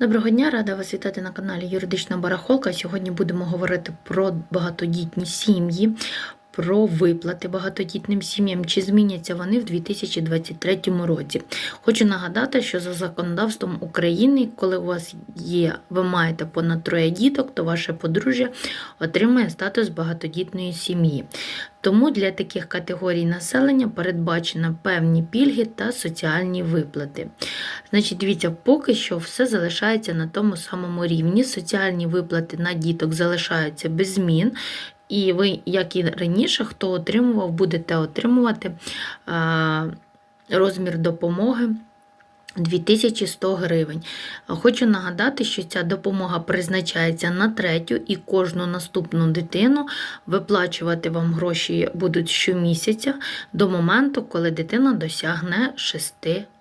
Доброго дня, рада вас вітати на каналі Юридична Барахолка. Сьогодні будемо говорити про багатодітні сім'ї, про виплати багатодітним сім'ям, чи зміняться вони в 2023 році. Хочу нагадати, що за законодавством України, коли у вас є, ви маєте понад троє діток, то ваше подружжя отримує статус багатодітної сім'ї. Тому для таких категорій населення передбачено певні пільги та соціальні виплати. Значить, дивіться, поки що все залишається на тому самому рівні. Соціальні виплати на діток залишаються без змін. І ви, як і раніше, хто отримував, будете отримувати розмір допомоги. 2100 гривень. Хочу нагадати, що ця допомога призначається на третю і кожну наступну дитину виплачувати вам гроші будуть щомісяця до моменту, коли дитина досягне 6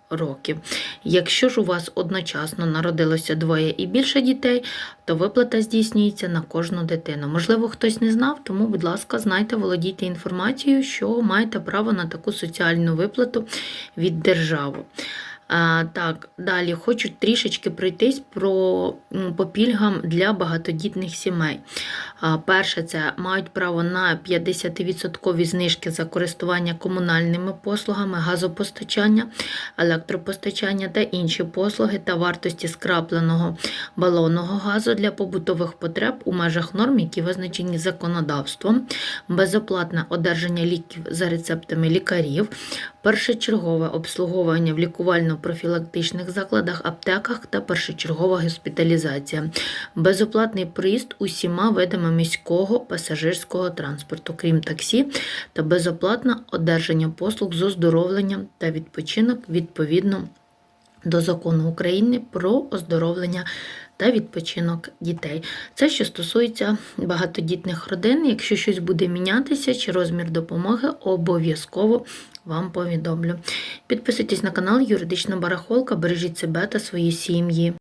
років. Якщо ж у вас одночасно народилося двоє і більше дітей, то виплата здійснюється на кожну дитину. Можливо, хтось не знав, тому, будь ласка, знайте, володійте інформацією, що маєте право на таку соціальну виплату від держави. А, так, далі. Хочу трішечки пройтись про по пільгам для багатодітних сімей. А, перше, це мають право на 50% знижки за користування комунальними послугами, газопостачання, електропостачання та інші послуги та вартості скрапленого балонного газу для побутових потреб у межах норм, які визначені законодавством, безоплатне одержання ліків за рецептами лікарів, першочергове обслуговування в лікувально-профілактичних закладах, аптеках та першочергова госпіталізація, безоплатний проїзд усіма видами міського пасажирського транспорту, крім таксі, та безоплатне одержання послуг з оздоровлення та відпочинок відповідно до закону України про оздоровлення та відпочинок дітей. Це що стосується багатодітних родин. Якщо щось буде мінятися чи розмір допомоги, обов'язково вам повідомлю. Підписуйтесь на канал Юридична Барахолка, бережіть себе та свої сім'ї.